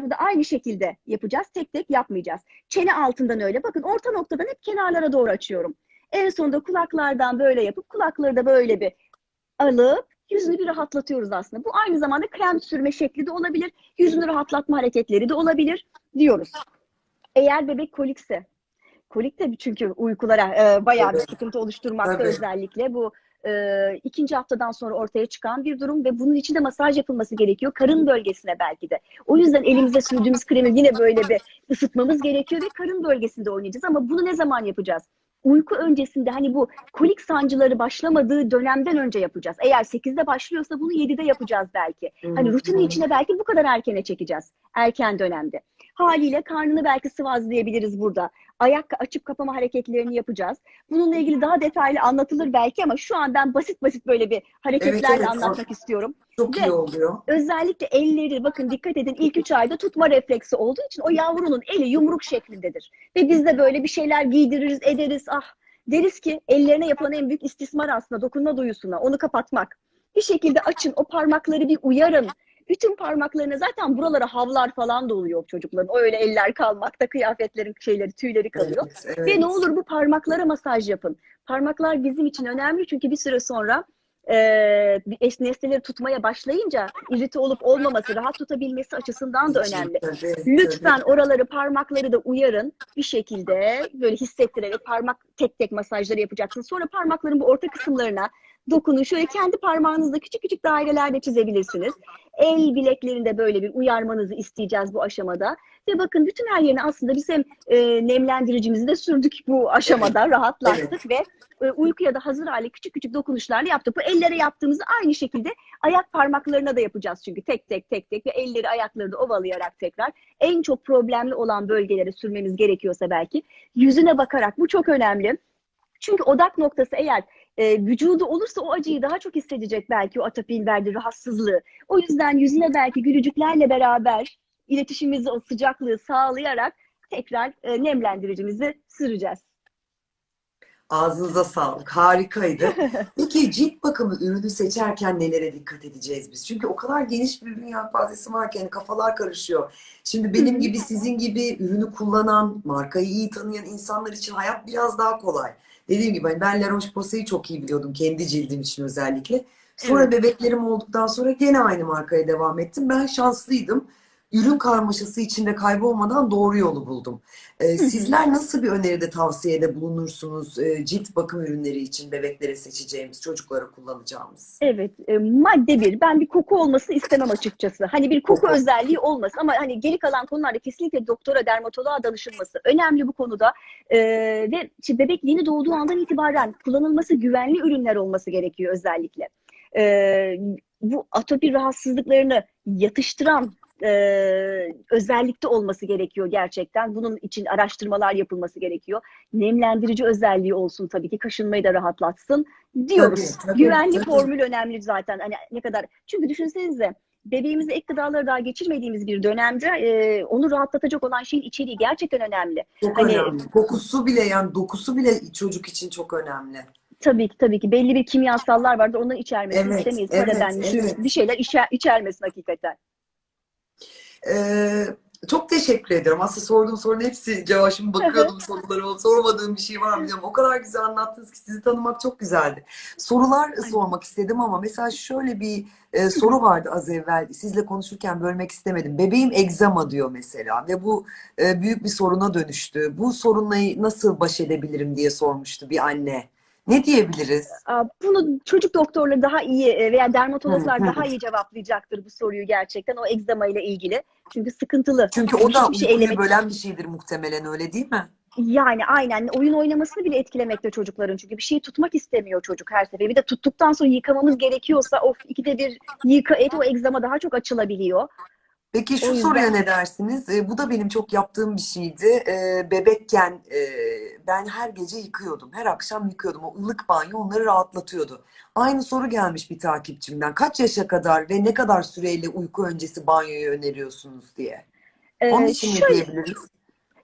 da aynı şekilde yapacağız. Tek tek yapmayacağız. Çene altından öyle. Bakın orta noktadan hep kenarlara doğru açıyorum. En sonunda kulaklardan böyle yapıp kulakları da böyle bir alıp yüzünü bir rahatlatıyoruz aslında. Bu aynı zamanda krem sürme şekli de olabilir. Yüzünü rahatlatma hareketleri de olabilir diyoruz. Eğer bebek kolikse, kolik de çünkü uykulara e, bayağı bir Evet. sıkıntı oluşturmakta Tabii. özellikle. Bu e, ikinci haftadan sonra ortaya çıkan bir durum ve bunun için de masaj yapılması gerekiyor. Karın bölgesine belki de. O yüzden elimize sürdüğümüz kremi yine böyle bir ısıtmamız gerekiyor ve karın bölgesinde oynayacağız. Ama bunu ne zaman yapacağız? Uyku öncesinde hani bu kolik sancıları başlamadığı dönemden önce yapacağız. Eğer 8'de başlıyorsa bunu 7'de yapacağız belki. Hani rutinin içine belki bu kadar erkene çekeceğiz. Erken dönemde. Haliyle karnını belki sıvazlayabiliriz burada. Ayak açıp kapama hareketlerini yapacağız. Bununla ilgili daha detaylı anlatılır belki ama şu an ben basit basit böyle bir hareketlerle evet. anlatmak istiyorum. Çok iyi Ve- oluyor. Özellikle elleri bakın dikkat edin ilk üç ayda tutma refleksi olduğu için o yavrunun eli yumruk şeklindedir. Ve biz de böyle bir şeyler giydiririz ederiz ah deriz ki ellerine yapılan en büyük istismar aslında dokunma duyusuna onu kapatmak. Bir şekilde açın o parmakları bir uyarın. Bütün parmaklarına zaten buralara havlar falan da oluyor çocukların. Öyle eller kalmakta kıyafetlerin şeyleri tüyleri kalıyor. Evet, evet. Ve ne olur bu parmaklara masaj yapın. Parmaklar bizim için önemli çünkü bir süre sonra e, nesneleri tutmaya başlayınca irite olup olmaması, rahat tutabilmesi açısından da önemli. Lütfen oraları parmakları da uyarın bir şekilde böyle hissettirerek parmak tek tek masajları yapacaksınız. Sonra parmakların bu orta kısımlarına dokunun. Şöyle kendi parmağınızla küçük küçük daireler de çizebilirsiniz. El bileklerinde böyle bir uyarmanızı isteyeceğiz bu aşamada. Ve bakın bütün her yerine aslında biz hem e, nemlendiricimizi de sürdük bu aşamada, rahatlattık ve e, uykuya da hazır hale küçük küçük dokunuşlarla yaptık. Bu ellere yaptığımızı aynı şekilde ayak parmaklarına da yapacağız çünkü tek tek tek tek ve elleri ayakları da ovalayarak tekrar en çok problemli olan bölgelere sürmemiz gerekiyorsa belki yüzüne bakarak bu çok önemli. Çünkü odak noktası eğer e, vücudu olursa o acıyı daha çok hissedecek belki o atopinin verdiği rahatsızlığı. O yüzden yüzüne belki gülücüklerle beraber iletişimimizi o sıcaklığı sağlayarak tekrar e, nemlendiricimizi süreceğiz. Ağzınıza sağlık. Harikaydı. Peki cilt bakımı ürünü seçerken nelere dikkat edeceğiz biz? Çünkü o kadar geniş bir ürün yelpazesi var ki yani kafalar karışıyor. Şimdi benim gibi sizin gibi ürünü kullanan, markayı iyi tanıyan insanlar için hayat biraz daha kolay. Dediğim gibi hani ben La Roche-Posay'ı çok iyi biliyordum kendi cildim için özellikle. Sonra bebeklerim olduktan sonra gene aynı markaya devam ettim. Ben şanslıydım. Ürün karmaşası içinde kaybolmadan doğru yolu buldum. Ee, sizler nasıl bir öneride tavsiyede bulunursunuz e, cilt bakım ürünleri için bebeklere seçeceğimiz, çocuklara kullanacağımız? Evet, e, madde bir. Ben bir koku olmasını istemem açıkçası. Hani bir koku Koku. özelliği olmasın ama hani geri kalan konularda kesinlikle doktora, dermatoloğa danışılması önemli bu konuda. E, ve işte bebek yeni doğduğu andan itibaren kullanılması güvenli ürünler olması gerekiyor özellikle. E, bu atopi rahatsızlıklarını yatıştıran e, özellikte olması gerekiyor gerçekten. Bunun için araştırmalar yapılması gerekiyor. Nemlendirici özelliği olsun tabii ki kaşınmayı da rahatlatsın diyoruz. Tabii, tabii, Güvenli tabii. formül önemli zaten. Hani ne kadar çünkü düşünsenize bebeğimize ek gıdaları daha geçirmediğimiz bir dönemde e, onu rahatlatacak olan şeyin içeriği gerçekten önemli. Çok Hani- önemli. Kokusu bile yani dokusu bile çocuk için çok önemli. Tabii ki tabii ki belli bir kimyasallar vardır. Onların içermesini Evet, istemeyiz. evet, Parabenli, evet. bir şeyler içer, içermesin hakikaten. Ee, çok teşekkür ederim. Aslında sorduğum sorunun hepsi cevap. Şimdi bakıyordum sorularıma. Sormadığım bir şey var mı diyorum. O kadar güzel anlattınız ki sizi tanımak çok güzeldi. Sorular sormak istedim ama mesela şöyle bir e, soru vardı az evvel. Sizle konuşurken bölmek istemedim. Bebeğim egzama diyor mesela ve bu e, büyük bir soruna dönüştü. Bu sorunla nasıl baş edebilirim diye sormuştu bir anne. Ne diyebiliriz? Bunu çocuk doktorları daha iyi e, veya dermatologlar Hı, hı. daha iyi cevaplayacaktır bu soruyu gerçekten o egzama ile ilgili. Çünkü sıkıntılı. Çünkü o da şey uykuyu bölen bir şeydir muhtemelen öyle değil mi? Yani aynen oyun oynamasını bile etkilemekte çocukların çünkü bir şeyi tutmak istemiyor çocuk her sefer. Bir de tuttuktan sonra yıkamamız gerekiyorsa of ikide bir yıka et o egzama daha çok açılabiliyor. Peki O şu yüzden- soruya ne dersiniz? E, bu da benim çok yaptığım bir şeydi. E, bebekken e, ben her gece yıkıyordum. Her akşam yıkıyordum. O ılık banyo onları rahatlatıyordu. Aynı soru gelmiş bir takipçimden. Kaç yaşa kadar ve ne kadar süreyle uyku öncesi banyoyu öneriyorsunuz diye. Onun Ee, için ne şöyle- diyebiliriz?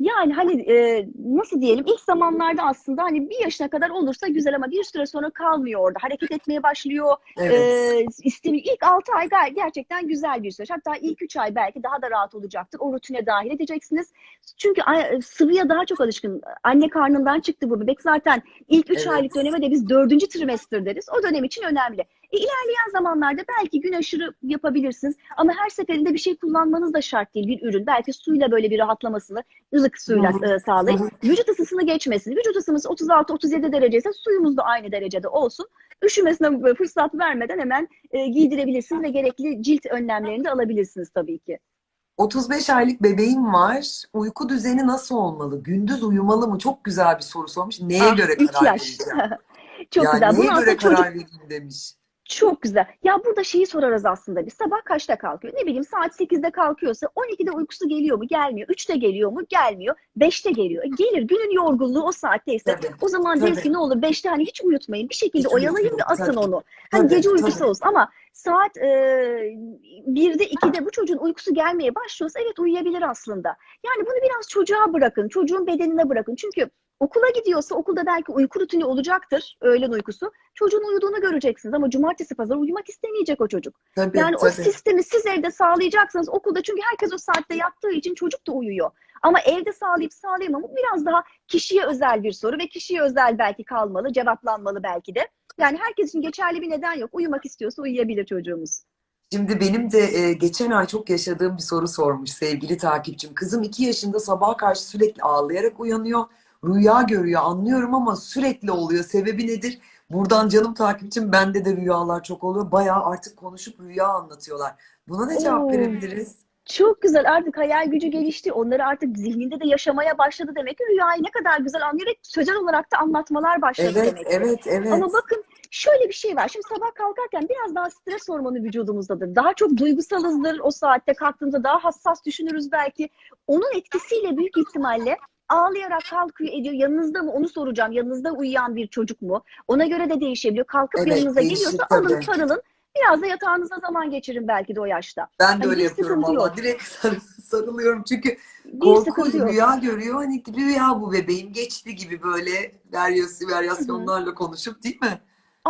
Yani hani e, nasıl diyelim ilk zamanlarda aslında hani bir yaşına kadar olursa güzel ama bir süre sonra kalmıyor orada. Hareket etmeye başlıyor. Evet. E, istemi- ilk 6 ay gerçekten güzel bir süreç. Hatta ilk 3 ay belki daha da rahat olacaktır. O rutine dahil edeceksiniz. Çünkü sıvıya daha çok alışkın. Anne karnından çıktı bu bebek. Zaten ilk 3 Evet. aylık döneme de biz 4. trimester deriz. O dönem için önemli. E, ilerleyen zamanlarda belki gün aşırı yapabilirsiniz. Ama her seferinde bir şey kullanmanız da şart değil. Bir ürün. Belki suyla böyle bir rahatlamasını ılık suyla e, hı. vücut ısısını geçmesin. Vücut ısımız 36-37 derece ise suyumuz da aynı derecede olsun. Üşümesine fırsat vermeden hemen e, giydirebilirsiniz ve gerekli cilt önlemlerini de alabilirsiniz tabii ki. 35 aylık bebeğim var. Uyku düzeni nasıl olmalı? Gündüz uyumalı mı? Çok güzel bir soru sormuş. Neye Ah, göre karar yaş. vereceğim? Çok Ya güzel. neye Bunu göre karar çocuk vereyim demiş. Çok güzel. Ya burada şeyi sorarız aslında biz. Sabah kaçta kalkıyor? Ne bileyim saat 8'de kalkıyorsa 12'de uykusu geliyor mu? Gelmiyor. 3'te geliyor mu? Gelmiyor. 5'te geliyor. E, Gelir. Günün yorgunluğu o saatteyse. Tabii, O zaman deriz ki ne olur 5'te hani hiç uyutmayın. Bir şekilde Hiç oyalayın ve atın tabii. onu. Hani Tabii, gece uykusu tabii. olsun ama saat e, 1'de 2'de bu çocuğun uykusu gelmeye başlıyorsa evet uyuyabilir aslında. Yani bunu biraz çocuğa bırakın. Çocuğun bedenine bırakın. Çünkü okula gidiyorsa okulda belki uyku rutini olacaktır. Öğlen uykusu. Çocuğun uyuduğunu göreceksiniz ama cumartesi pazar uyumak istemeyecek o çocuk. Tabii, Yani o tabii. sistemi siz evde sağlayacaksanız okulda çünkü herkes o saatte yattığı için çocuk da uyuyor. Ama evde sağlayıp sağlayamamı biraz daha kişiye özel bir soru ve kişiye özel belki kalmalı, cevaplanmalı belki de. Yani herkes için geçerli bir neden yok. Uyumak istiyorsa uyuyabilir çocuğumuz. Şimdi benim de e, geçen ay çok yaşadığım bir soru sormuş sevgili takipçim. Kızım 2 yaşında sabaha karşı sürekli ağlayarak uyanıyor. Rüya görüyor anlıyorum ama sürekli oluyor. Sebebi nedir? Buradan canım takipçim bende de rüyalar çok oluyor. Bayağı artık konuşup rüya anlatıyorlar. Buna ne cevap Oo. verebiliriz? Çok güzel artık hayal gücü gelişti. Onları artık zihninde de yaşamaya başladı demek ki rüyayı ne kadar güzel anlıyor ve sözel olarak da anlatmalar başladı Evet, demek ki. evet, evet. Ama bakın şöyle bir şey var. Şimdi sabah kalkarken biraz daha stres hormonu vücudumuzdadır. Daha çok duygusalızdır o saatte kalktığımızda daha hassas düşünürüz belki. Onun etkisiyle büyük ihtimalle ağlayarak kalkıyor ediyor. Yanınızda mı onu soracağım. Yanınızda uyuyan bir çocuk mu? Ona göre de değişebiliyor. Kalkıp Evet, yanınıza geliyorsa alın sarılın. Biraz da yatağınıza zaman geçirin belki de o yaşta. Ben de Hani öyle yapıyorum yok. Direkt sar- sarılıyorum çünkü Bir korku sıkıntı yok. rüya görüyor. Hani rüya bu bebeğim geçti gibi böyle varyasyon, varyasyonlarla konuşup değil mi?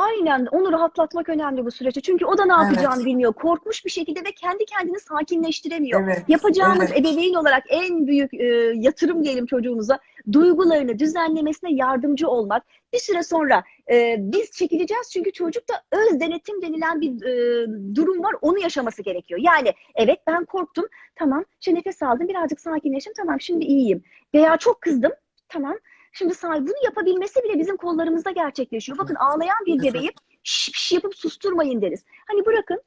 Aynen onu rahatlatmak önemli bu süreçte. Çünkü o da ne Evet. yapacağını bilmiyor. Korkmuş bir şekilde ve kendi kendini sakinleştiremiyor. Evet, Yapacağımız evet. ebeveyn olarak en büyük e, yatırım diyelim çocuğumuza duygularını düzenlemesine yardımcı olmak. Bir süre sonra e, biz çekileceğiz çünkü çocukta öz denetim denilen bir e, durum var. Onu yaşaması gerekiyor. Yani evet ben korktum. Tamam. Şimdi nefes aldım. Birazcık sakinleştim. Tamam şimdi iyiyim. Veya çok kızdım. Tamam. Şimdi sağ bunu yapabilmesi bile bizim kollarımızda gerçekleşiyor. Bakın ağlayan bir bebeği şş şş yapıp susturmayın deriz. Hani bırakın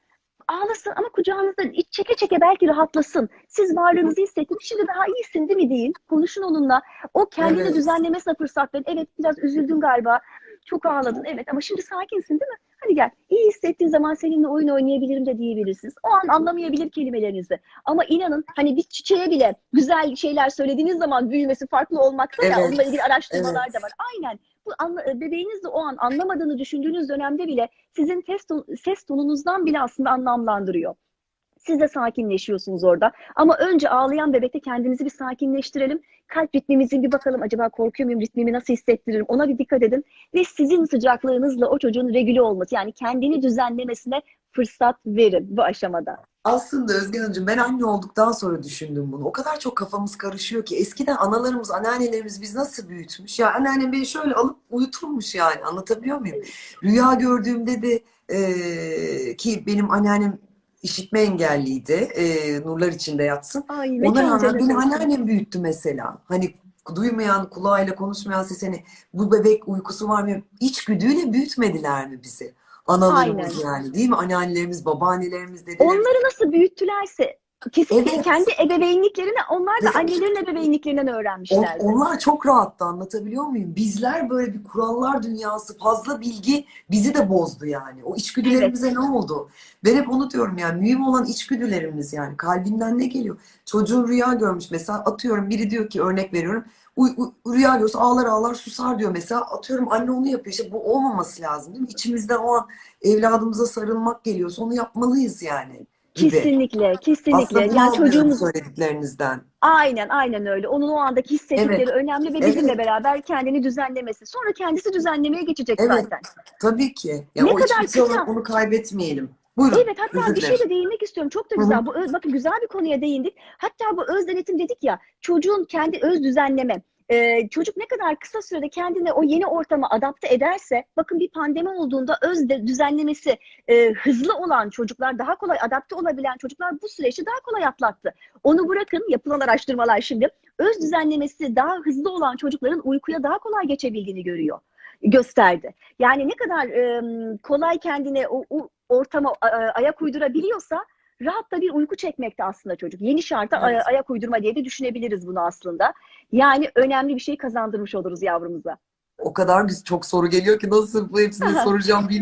ağlasın ama kucağınızda iç çeke çeke belki rahatlasın. Siz varlığınızı hissettin. Şimdi daha iyisin değil mi deyin. Konuşun onunla. O kendini Evet. düzenlemesine fırsat verin. Evet biraz üzüldün galiba. Çok ağladın. Evet ama şimdi sakinsin değil mi? Hadi gel. İyi hissettiğin zaman seninle oyun oynayabilirim de diyebilirsiniz. O an anlamayabilir kelimelerinizi. Ama inanın hani bir çiçeğe bile güzel şeyler söylediğiniz zaman büyümesi farklı olmakta ya. Evet. Onunla ilgili araştırmalar Evet. da var. Aynen. Bu anla, bebeğiniz de o an anlamadığını düşündüğünüz dönemde bile sizin ses, ton- ses tonunuzdan bile aslında anlamlandırıyor. Siz de sakinleşiyorsunuz orada. Ama önce ağlayan bebekte kendinizi bir sakinleştirelim. Kalp ritmimizi bir bakalım. Acaba korkuyor muyum? Ritmimi nasıl hissettiririm? Ona bir dikkat edin. Ve sizin sıcaklığınızla o çocuğun regüle olması yani kendini düzenlemesine fırsat verin bu aşamada. Aslında Özgen Hanımcığım ben anne olduktan sonra düşündüm bunu. O kadar çok kafamız karışıyor ki eskiden analarımız, anneannelerimiz biz nasıl büyütmüş? Ya anneannem beni şöyle alıp uyuturmuş yani anlatabiliyor muyum? Rüya gördüğümde de eee, ki benim anneannem işitme engelliydi. Eee, nurlar içinde yatsın. Ay Ona rağmen beni anneannem büyüttü mesela. Hani duymayan, kulağıyla konuşmayan sesini bu bebek uykusu var mı? İçgüdüyle büyütmediler mi bizi? Analarımız Aynen. yani değil mi? Anneannelerimiz, babaannelerimiz, dedelerimiz. Onları nasıl büyüttülerse kesin Evet. kendi ebeveynliklerini onlar da Evet. annelerin ebeveynliklerinden öğrenmişlerdi. onlar çok rahattı anlatabiliyor muyum? Bizler böyle bir kurallar dünyası, fazla bilgi bizi de bozdu yani. O içgüdülerimize ne oldu? Ben hep onu diyorum yani mühim olan içgüdülerimiz yani. Kalbinden ne geliyor? Çocuğun rüya görmüş mesela atıyorum biri diyor ki örnek veriyorum. Uy, uy- rüya görse ağlar ağlar susar diyor mesela. Atıyorum anne onu yapıyor. İşte bu olmaması lazım değil mi? İçimizden o an evladımıza sarılmak geliyorsa onu yapmalıyız yani. Gibi. Kesinlikle, kesinlikle. Aslında yani çocuğumuz söylediklerinizden. aynen aynen öyle. Onun o andaki hissettikleri Evet. önemli ve Evet. bizimle beraber kendini düzenlemesi. Sonra kendisi düzenlemeye geçecek Evet. zaten. Tabii ki. Ya Ne o kadar olarak kısa. onu kaybetmeyelim. Buyurun. Evet hatta bir şey de değinmek istiyorum. Çok da Hı hı. güzel. Bu öz- bakın güzel bir konuya değindik. Hatta bu öz denetim dedik ya. Çocuğun kendi öz düzenleme. Ee, çocuk ne kadar kısa sürede kendini o yeni ortama adapte ederse, bakın bir pandemi olduğunda öz de- düzenlemesi e, hızlı olan çocuklar, daha kolay adapte olabilen çocuklar bu süreçte daha kolay atlattı. Onu bırakın yapılan araştırmalar şimdi öz düzenlemesi daha hızlı olan çocukların uykuya daha kolay geçebildiğini görüyor gösterdi. Yani ne kadar e, kolay kendine o, o ortama a- ayak uydurabiliyorsa rahat da bir uyku çekmekte aslında çocuk. Yeni şarta Evet. aya- ayak uydurma diye de düşünebiliriz bunu aslında. Yani önemli bir şey kazandırmış oluruz yavrumuza. O kadar çok soru geliyor ki nasıl bu hepsini soracağım bilmiyorum.